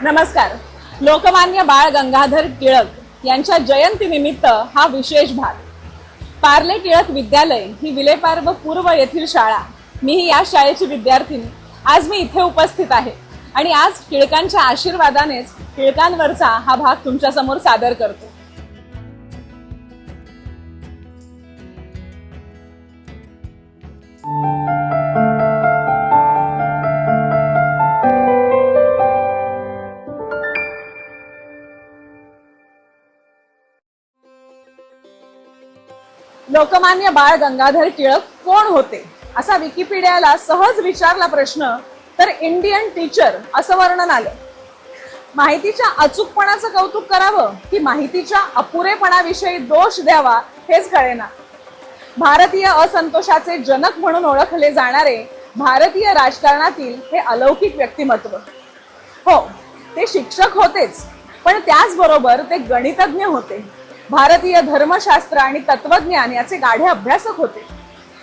नमस्कार. लोकमान्य बाळ गंगाधर टिळक यांच्या जयंतीनिमित्त हा विशेष भाग. पार्ले टिळक विद्यालय ही विलेपार्व पूर्व येथील शाळा. मी ही या शाळेची विद्यार्थिनी आज मी इथे उपस्थित आहे. आणि आज टिळकांच्या आशीर्वादानेच टिळकांवरचा हा भाग तुमच्यासमोर सादर करतो. लोकमान्य बाळ गंगाधर टिळक कोण होते? असा विकिपीडियाला सहज विचारला प्रश्न तर इंडियन टीचर असं वर्णन आलं. माहितीच्या अचूकपणाचं कौतुक करावं की माहितीच्या अपुरेपणाविषयी दोष द्यावा हेच कळेना. भारतीय असंतोषाचे जनक म्हणून ओळखले जाणारे भारतीय राजकारणातील हे अलौकिक व्यक्तिमत्व. हो ते शिक्षक होतेच पण त्याचबरोबर ते गणितज्ञ होते. भारतीय धर्मशास्त्र आणि तत्वज्ञान याचे गाढे अभ्यासक होते.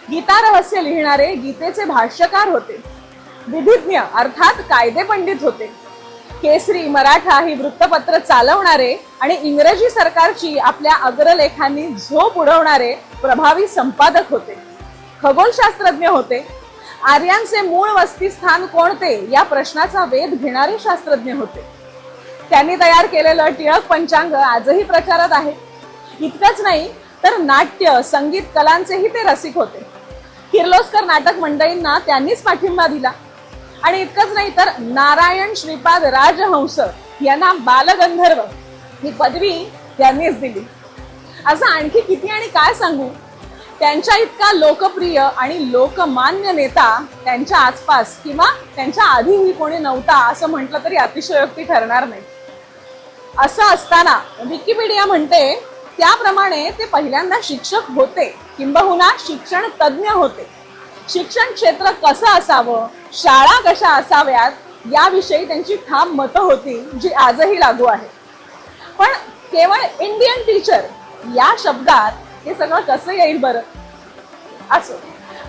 गीता रहस्य लिहिणारे गीतेचे भाष्यकार होते. विधिज्ञ अर्थात कायदे पंडित होते. केसरी मराठा ही वृत्तपत्र चालवणारे आणि इंग्रजी सरकारची आपल्या अग्रलेखांनी झोप उडवणारे प्रभावी संपादक होते. खगोलशास्त्रज्ञ होते. आर्यांचे मूळ वस्तीस्थान कोणते या प्रश्नाचा वेध घेणारे शास्त्रज्ञ होते. त्यांनी तयार केलेलं टिळक पंचांग आजही प्रचारात आहे. इतकंच नाही तर नाट्य संगीत कलांचेही ते रसिक होते. किर्लोस्कर नाटक मंडळींना त्यांनीच पाठिंबा दिला. आणि इतकंच नाही तर नारायण श्रीपाद राजहंस यांना बालगंधर्व ही पदवी त्यांनीच दिली. असं आणखी किती आणि काय सांगू? त्यांच्या इतका लोकप्रिय आणि लोकमान्य नेता त्यांच्या आसपास किंवा त्यांच्या आधीही कोणी नव्हता असं म्हटलं तरी अतिशयोक्ती ठरणार नाही. असं असताना विकिपीडिया म्हणते त्याप्रमाणे ते पहिल्यांदा शिक्षक होते. किंबहुना शिक्षण तज्ज्ञ होते. शिक्षण क्षेत्र कसं असावं? शाळा कशा असाव्यात? याविषयी त्यांची ठाम मतं होती जी आजही लागू आहे पण केवळ इंडियन टीचर या शब्दात हे सगळं कसं येईल बरं? असो.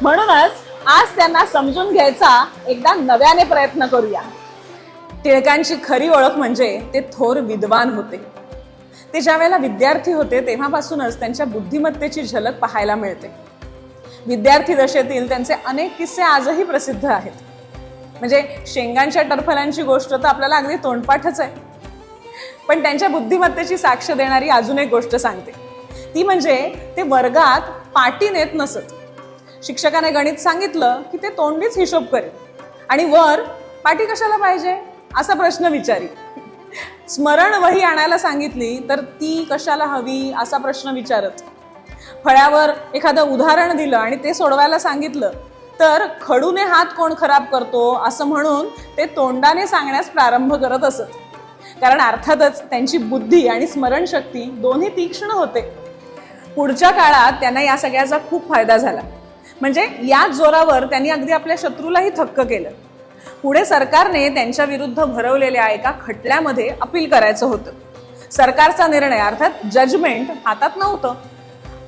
म्हणूनच आज त्यांना समजून घ्यायचा एकदा नव्याने प्रयत्न करूया. टिळकांची खरी ओळख म्हणजे ते थोर विद्वान होते. ते ज्यावेळेला विद्यार्थी होते तेव्हापासूनच त्यांच्या बुद्धिमत्तेची झलक पाहायला मिळते. विद्यार्थी दशेतील त्यांचे अनेक किस्से आजही प्रसिद्ध आहेत. म्हणजे शेंगांच्या टरफलांची गोष्ट तर आपल्याला अगदी तोंडपाठच आहे. पण त्यांच्या बुद्धिमत्तेची साक्ष देणारी अजून एक गोष्ट सांगते. ती म्हणजे ते वर्गात पाटी नेत नसत. शिक्षकाने गणित सांगितलं की ते तोंडीच हिशोब करेल. आणि वर पाटी कशाला पाहिजे? असा प्रश्न विचारी. स्मरण वही आणायला सांगितली तर ती कशाला हवी असा प्रश्न विचारत. फळ्यावर एखादं उदाहरण दिलं आणि ते सोडवायला सांगितलं तर खडूने हात कोण खराब करतो असं म्हणून ते तोंडाने सांगण्यास प्रारंभ करत असत. कारण अर्थातच त्यांची बुद्धी आणि स्मरणशक्ती दोन्ही तीक्ष्ण होते. पुढच्या काळात त्यांना या सगळ्याचा खूप फायदा झाला. म्हणजे याच जोरावर त्यांनी अगदी आपल्या शत्रूलाही थक्क केलं. पुढे सरकारने त्यांच्या विरुद्ध भरवलेल्या एका खटल्यामध्ये अपील करायचं होतं. सरकारचा निर्णय अर्थात जजमेंट हातात नव्हतं.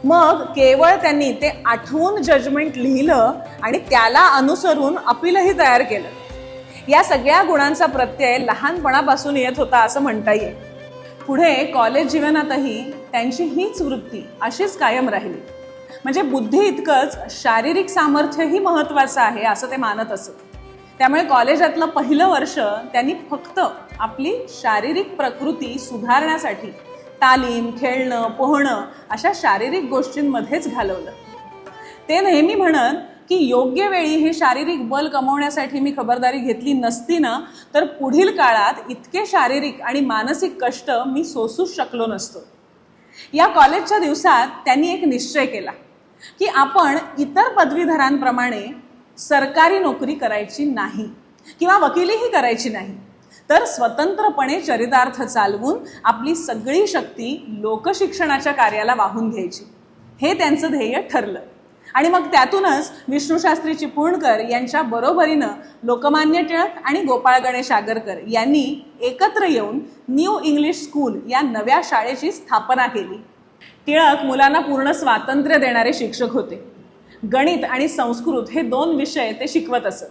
मग केवळ त्यांनी ते आठवून जजमेंट लिहिलं आणि त्याला अनुसरून अपीलही तयार केलं. या सगळ्या गुणांचा प्रत्यय लहानपणापासून येत होता असं म्हणता येईल. पुढे कॉलेज जीवनातही त्यांची हीच वृत्ती अशीच कायम राहिली. म्हणजे बुद्धी इतकंच शारीरिक सामर्थ्यही महत्वाचं आहे असं ते मानत असत. त्यामुळे कॉलेजातलं पहिलं वर्ष त्यांनी फक्त आपली शारीरिक प्रकृती सुधारण्यासाठी तालीम खेळणं पोहणं अशा शारीरिक गोष्टींमध्येच घालवलं. ते नेहमी म्हणत की योग्य वेळी हे शारीरिक बल कमवण्यासाठी मी खबरदारी घेतली नसती ना तर पुढील काळात इतके शारीरिक आणि मानसिक कष्ट मी सोसूच शकलो नसतो. या कॉलेजच्या दिवसात त्यांनी एक निश्चय केला की आपण इतर पदवीधरांप्रमाणे सरकारी नोकरी करायची नाही किंवा वकिलीही करायची नाही तर स्वतंत्रपणे चरितार्थ चालवून आपली सगळी शक्ती लोकशिक्षणाच्या कार्याला वाहून घ्यायची. हे त्यांचं ध्येय ठरलं. आणि मग त्यातूनच विष्णूशास्त्री चिपळूणकर यांच्या बरोबरीनं लोकमान्य टिळक आणि गोपाळ गणेश आगरकर यांनी एकत्र येऊन न्यू इंग्लिश स्कूल या नव्या शाळेची स्थापना केली. टिळक मुलांना पूर्ण स्वातंत्र्य देणारे शिक्षक होते. गणित आणि संस्कृत हे दोन विषय ते शिकवत असत.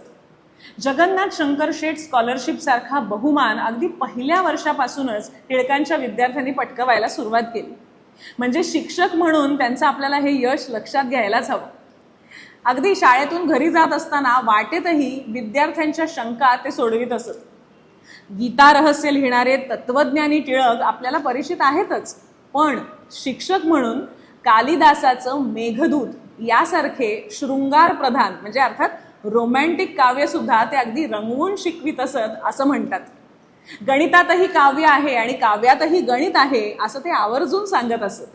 जगन्नाथ शंकर शेठ स्कॉलरशिपसारखा बहुमान अगदी पहिल्या वर्षापासूनच टिळकांच्या विद्यार्थ्यांनी पटकवायला सुरुवात केली. म्हणजे शिक्षक म्हणून त्यांचं आपल्याला हे यश लक्षात घ्यायलाच हवं. अगदी शाळेतून घरी जात असताना वाटेतही विद्यार्थ्यांच्या शंका ते सोडवित असत. गीता रहस्य लिहिणारे तत्वज्ञानी टिळक आपल्याला परिचित आहेतच पण शिक्षक म्हणून कालिदासाचं मेघदूत यासारखे शृंगार प्रधान म्हणजे अर्थात रोमॅन्टिक काव्य सुद्धा ते अगदी रंगवून शिकवित असत असं म्हणतात. गणितातही काव्य आहे आणि काव्यातही गणित आहे असं ते आवर्जून सांगत असत.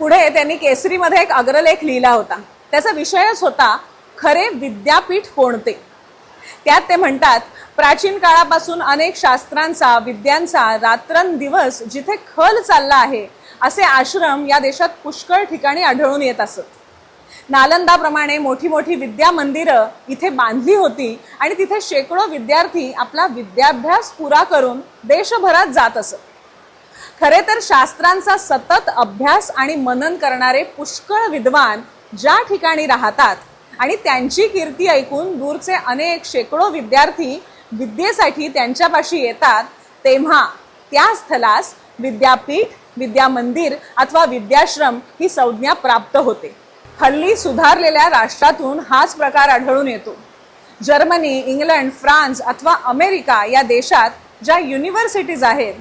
पुढे त्यांनी केसरीमध्ये एक अग्रलेख लिहिला होता. त्याचा विषयच होता खरे विद्यापीठ कोणते? त्यात ते म्हणतात प्राचीन काळापासून अनेक शास्त्रांचा विद्यांचा रात्रंदिवस जिथे खल चालला आहे असे आश्रम या देशात पुष्कळ ठिकाणी आढळून येत असत. नालंदाप्रमाणे मोठी मोठी विद्या मंदिरं इथे बांधली होती आणि तिथे शेकडो विद्यार्थी आपला विद्याभ्यास पुरा करून देशभरात जात असत. खरे तर शास्त्रांचा सतत अभ्यास आणि मनन करणारे पुष्कळ विद्वान ज्या ठिकाणी राहतात आणि त्यांची कीर्ती ऐकून दूरचे अनेक शेकडो विद्यार्थी विद्येसाठी त्यांच्यापाशी येतात तेव्हा त्या स्थलास विद्यापीठ विद्यामंदिर अथवा विद्याश्रम ही संज्ञा प्राप्त होते. हल्ली सुधारलेल्या राष्ट्रातून हाच प्रकार आढळून येतो. जर्मनी इंग्लंड फ्रान्स अथवा अमेरिका या देशात ज्या युनिव्हर्सिटीज आहेत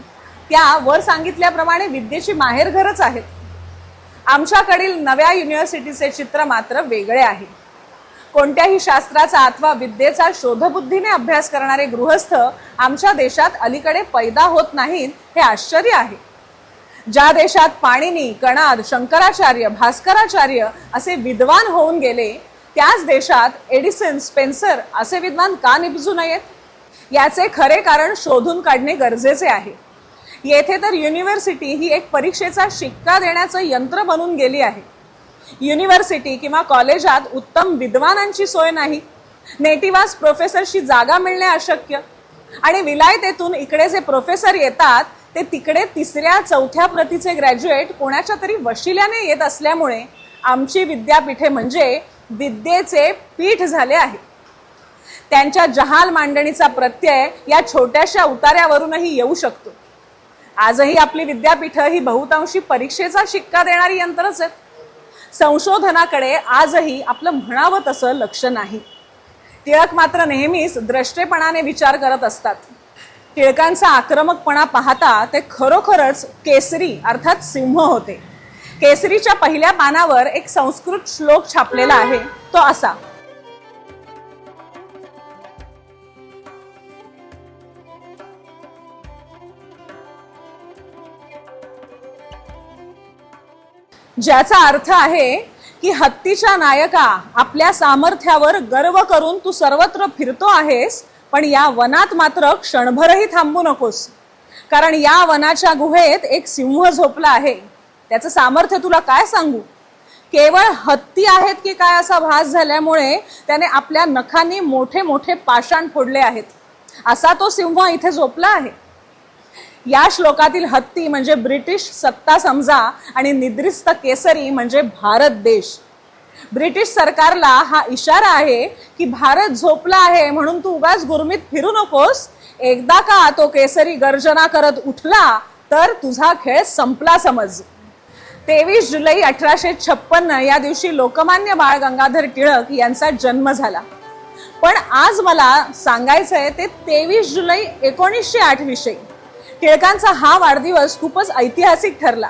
त्या वर सांगितल्याप्रमाणे विद्येची माहेरघरच आहेत. आमच्याकडील नव्या युनिव्हर्सिटीचे चित्र मात्र वेगळे आहे. कोणत्याही शास्त्राचा अथवा विद्येचा शोधबुद्धीने अभ्यास करणारे गृहस्थ आमच्या देशात अलीकडे पैदा होत नाहीत हे आश्चर्य आहे. ज्या देशात पाणिनी कणाद शंकराचार्य भास्कराचार्य असे विद्वान होऊन गेले त्याच देशात एडिसन स्पेन्सर असे विद्वान का निपजू नयेत? याचे खरे कारण शोधून काढणे गरजेचे आहे. येथे तर युनिव्हर्सिटी ही एक परीक्षेचा शिक्का देण्याचं यंत्र बनून गेली आहे. युनिव्हर्सिटी किंवा कॉलेजात उत्तम विद्वानांची सोय नाही. नेटिवास प्रोफेसरशी जागा मिळणे अशक्य. आणि विलायतेतून इकडे जे प्रोफेसर येतात ते तिकडे तिसऱ्या चौथ्या प्रतीचे ग्रॅज्युएट कोणाच्या तरी वशिल्याने येत असल्यामुळे आमची विद्यापीठे म्हणजे विद्येचे पीठ झाले आहे. त्यांच्या जहाल मांडणीचा प्रत्यय या छोट्याशा उतार्यावरूनही येऊ शकतो. आजही आपली विद्यापीठं ही बहुतांशी परीक्षेचा शिक्का देणारी यंत्रच आहेत. संशोधनाकडे आजही आपलं म्हणावं तसं लक्ष नाही. टिळक मात्र नेहमीच द्रष्टेपणाने विचार करत असतात. टिळकांचा आक्रमकपणा पाहता ते खरोखरच केसरी अर्थात सिंह होते. केसरीच्या पहिल्या पानावर एक संस्कृत श्लोक छापलेला आहे तो असा. ज्याचा अर्थ आहे की हत्तीच्या नायका आपल्या सामर्थ्यावर गर्व करून तू सर्वत्र फिरतो आहेस पण या वनात मात्र क्षणभरही थांबू नकोस. कारण या वनाच्या गुहेत एक सिंह झोपला आहे. त्याचं सामर्थ्य तुला काय सांगू? केवळ हत्ती आहेत की काय असा भास झाल्यामुळे त्याने आपल्या नखांनी मोठे मोठे पाषाण फोडले आहेत. असा तो सिंह इथे झोपला आहे. या श्लोकातील हत्ती म्हणजे ब्रिटिश सत्ता समजा आणि निद्रिस्त केसरी म्हणजे भारत देश. ब्रिटिश सरकारला हा इशारा आहे की भारत झोपला आहे म्हणून तू उगाच गुरमीत फिरू नकोस. एकदा का तो केसरी गर्जना करत उठला तर तुझा खेळ संपला समज. तेवीस जुलै अठराशे छप्पन्न या दिवशी लोकमान्य बाळ गंगाधर टिळक यांचा जन्म झाला. पण आज मला सांगायचंय ते तेवीस जुलै एकोणीसशे आठ विषयी. टिळकांचा हा वाढदिवस खूपच ऐतिहासिक ठरला.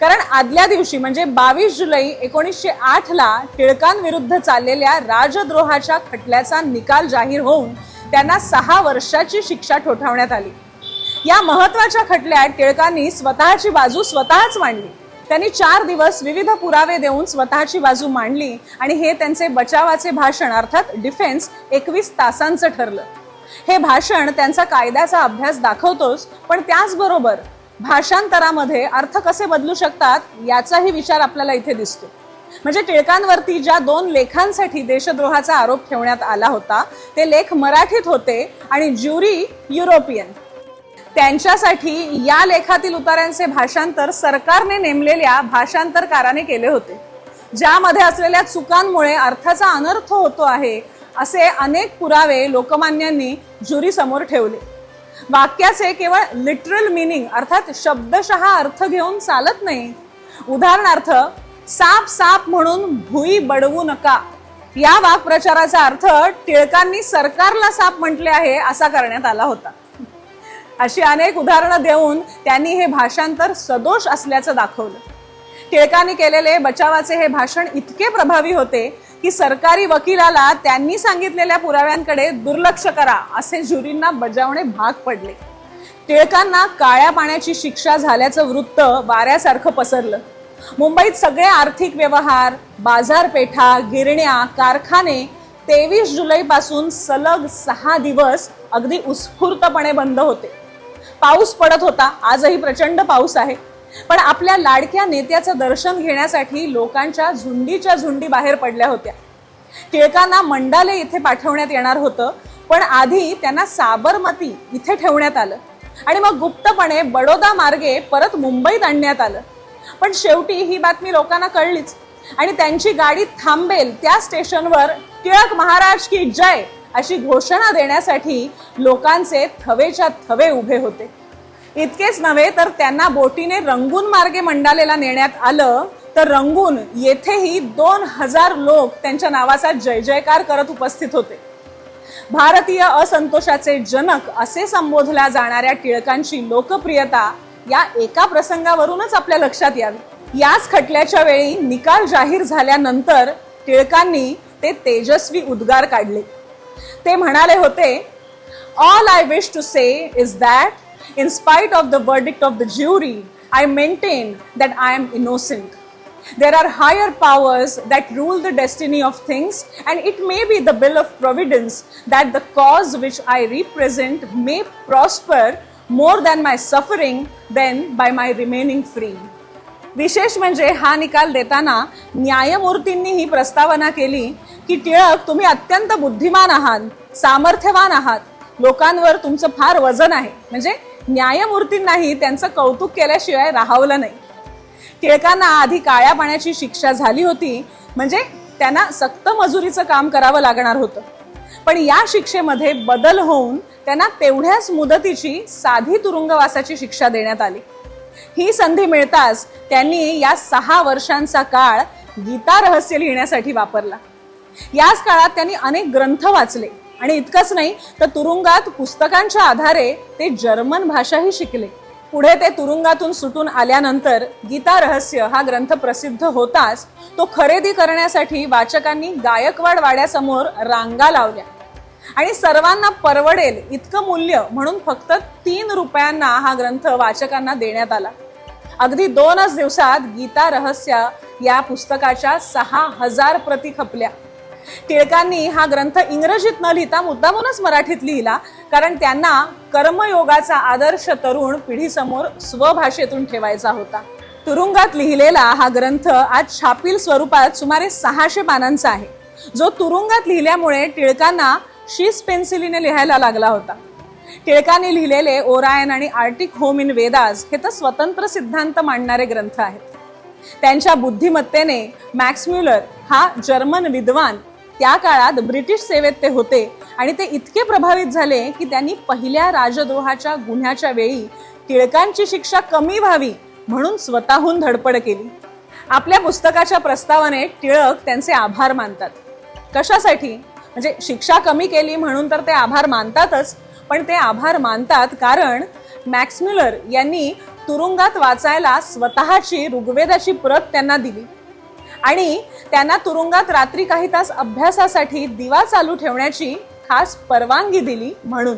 कारण आदल्या दिवशी म्हणजे बावीस जुलै एकोणीसशे आठला टिळकांविरुद्ध चाललेल्या राजद्रोहाच्या खटल्याचा निकाल जाहीर होऊन त्यांना सहा वर्षाची शिक्षा ठोठावण्यात आली. या महत्त्वाच्या खटल्यात टिळकांनी स्वतःची बाजू स्वतःच मांडली. त्यांनी चार दिवस विविध पुरावे देऊन स्वतःची बाजू मांडली आणि हे त्यांचे बचावाचे भाषण अर्थात डिफेन्स एकवीस तासांचं ठरलं. हे भाषण त्यांचा कायद्याचा अभ्यास दाखवतोच पण त्याचबरोबर भाषांतरामध्ये अर्थ कसे बदलू शकतात याचाही विचार आपल्याला इथे दिसतो. म्हणजे टिळकांवरती ज्या दोन लेखांसाठी देशद्रोहाचा आरोप ठेवण्यात आला होता ते लेख मराठीत होते आणि ज्युरी युरोपियन. त्यांच्यासाठी या लेखातील उतार्यांचे भाषांतर सरकारने नेमलेल्या भाषांतरकाराने केले होते. ज्यामध्ये असलेल्या चुकांमुळे अर्थाचा अनर्थ होतो आहे असे अनेक पुरावे लोकमान्यांनी ज्युरी समोर ठेवले. वाक्याचे केवळ लिटरल मिनिंग अर्थात शब्दशः अर्थ घेऊन चालत नाही. उदाहरणार्थ साप साप म्हणून भुई बडवू नका. या वाक्प्रचाराचा अर्थ टिळकांनी सरकारला साप म्हटले आहे असा करण्यात आला होता. अशी अनेक उदाहरणं देऊन त्यांनी हे भाषांतर सदोष असल्याचं दाखवलं. टिळकांनी केलेले बचावाचे हे भाषण इतके प्रभावी होते की सरकारी वकिलाला त्यांनी सांगितलेल्या पुराव्यांकडे दुर्लक्ष करा असे ज्युरींना बजावणे भाग पडले. टिळकांना काळ्या पाण्याची शिक्षा झाल्याचं वृत्त वाऱ्यासारखं पसरलं. मुंबईत सगळे आर्थिक व्यवहार बाजारपेठा गिरण्या कारखाने तेवीस जुलैपासून सलग सहा दिवस अगदी उत्स्फूर्तपणे बंद होते. पाऊस पडत होता. आजही प्रचंड पाऊस आहे. पण आपल्या लाडक्या नेत्याचं दर्शन घेण्यासाठी लोकांच्या झुंडीच्या झुंडी बाहेर पडल्या होत्या. टिळकांना मंडाले इथे पाठवण्यात येणार होतं पण आधी त्यांना साबरमती इथे ठेवण्यात आलं. आणि मग गुप्तपणे बडोदा मार्गे परत मुंबईत आणण्यात आलं. पण शेवटी ही बातमी लोकांना कळलीच. आणि त्यांची गाडी थांबेल त्या स्टेशनवर टिळक महाराज की जय अशी घोषणा देण्यासाठी लोकांचे थवेच्या थवे उभे होते. इतकेच नव्हे तर त्यांना बोटीने रंगून मार्गे मंडालेला नेण्यात आलं. तर रंगून येथेही दोन हजार लोक त्यांच्या नावाचा जय जयकार करत उपस्थित होते. भारतीय असंतोषाचे जनक असे संबोधल्या जाणाऱ्या टिळकांची लोकप्रियता या एका प्रसंगावरूनच आपल्या लक्षात यावी. याच खटल्याच्या वेळी निकाल जाहीर झाल्यानंतर टिळकांनी ते तेजस्वी उद्गार काढले. ते म्हणाले होते all I wish to say is that In spite of the verdict of the jury, I maintain that I am innocent. There are higher powers that rule the destiny of things, and it may be the bill of providence that the cause which I represent may prosper more than my suffering than by my remaining free. विशेष म्हणजे हा निकाल देताना न्यायमूर्तींनी ही प्रस्तावना केली की टिळक तुम्ही अत्यंत बुद्धिमान आहात सामर्थ्यवान आहात लोकांवर तुमचं फार वजन आहे म्हणजे न्यायमूर्तींनाही त्यांचं कौतुक केल्याशिवाय राहावलं नाही. टिळकांना आधी काळ्या पाण्याची शिक्षा झाली होती म्हणजे त्यांना सक्त मजुरीचं काम करावं लागणार होतं. पण या शिक्षेमध्ये बदल होऊन त्यांना तेवढ्याच मुदतीची साधी तुरुंगवासाची शिक्षा देण्यात आली. ही संधी मिळताच त्यांनी या सहा वर्षांचा काळ गीता रहस्य लिहिण्यासाठी वापरला. याच काळात त्यांनी अनेक ग्रंथ वाचले. आणि इतकंच नाही तर तुरुंगात पुस्तकांच्या आधारे ते जर्मन भाषाही शिकले. पुढे ते तुरुंगातून सुटून आल्यानंतर गीता रहस्य हा ग्रंथ प्रसिद्ध होताच तो खरेदी करण्यासाठी वाचकांनी गायकवाड वाड्यासमोर रांगा लावल्या. आणि सर्वांना परवडेल इतकं मूल्य म्हणून फक्त तीन रुपयांना हा ग्रंथ वाचकांना देण्यात आला. अगदी दोनच दिवसात गीता रहस्य या पुस्तकाच्या सहा हजार प्रती खपल्या. टिळकांनी हा ग्रंथ इंग्रजीत न लिहिता मुद्दामूनच मराठीत लिहिला. कारण त्यांना कर्मयोगाचा आदर्श तरुण पिढीसमोर स्वभाषेतून ठेवायचा होता. तुरुंगात लिहिलेला हा ग्रंथ आज छापील स्वरूपात सुमारे सहाशे पानांचा आहे. जो तुरुंगात लिहिल्यामुळे टिळकांना शीस पेन्सिलीने लिहायला लागला होता. टिळकांनी लिहिलेले ओरायन आणि आर्टिक होम इन वेदास हे तर स्वतंत्र सिद्धांत मांडणारे ग्रंथ आहेत. त्यांच्या बुद्धिमत्तेने मॅक्सम्युलर हा जर्मन विद्वान त्या काळात ब्रिटिश सेवेत ते होते. आणि ते इतके प्रभावित झाले की त्यांनी पहिल्या राजद्रोहाच्या गुन्ह्याच्या वेळी टिळकांची शिक्षा कमी व्हावी म्हणून स्वतःहून धडपड केली. आपल्या पुस्तकाच्या प्रस्तावाने टिळक त्यांचे आभार मानतात. कशासाठी? म्हणजे शिक्षा कमी केली म्हणून तर ते आभार मानतातच पण ते आभार मानतात कारण मॅक्समुलर यांनी तुरुंगात वाचायला स्वतःची ऋग्वेदाची प्रत त्यांना दिली. आणि त्यांना तुरुंगात रात्री काही तास अभ्यासासाठी दिवा चालू ठेवण्याची खास परवानगी दिली म्हणून.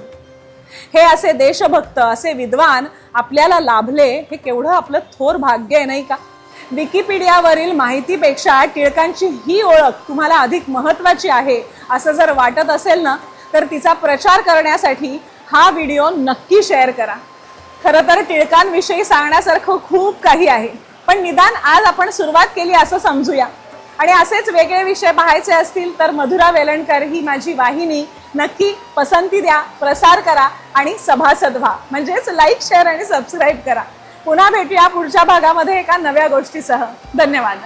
हे असे देशभक्त असे विद्वान आपल्याला लाभले हे केवढं आपलं थोर भाग्य आहे नाही का? विकिपीडियावरील माहितीपेक्षा टिळकांची ही ओळख तुम्हाला अधिक महत्वाची आहे असं जर वाटत असेल ना तर तिचा प्रचार करण्यासाठी हा व्हिडिओ नक्की शेअर करा. खरं तर टिळकांविषयी सांगण्यासारखं खूप काही आहे. पण निदान आज आपण सुरुवात केली असं समजूया. आणि असेच वेगळे विषय पाहायचे असतील तर मधुरा वेलणकर ही माझी वाहिनी. नक्की पसंती द्या प्रसार करा आणि सभासद व्हा म्हणजेच लाईक शेअर आणि सबस्क्राईब करा. पुन्हा भेटूया पुढच्या भागामध्ये एका नव्या गोष्टीसह. धन्यवाद.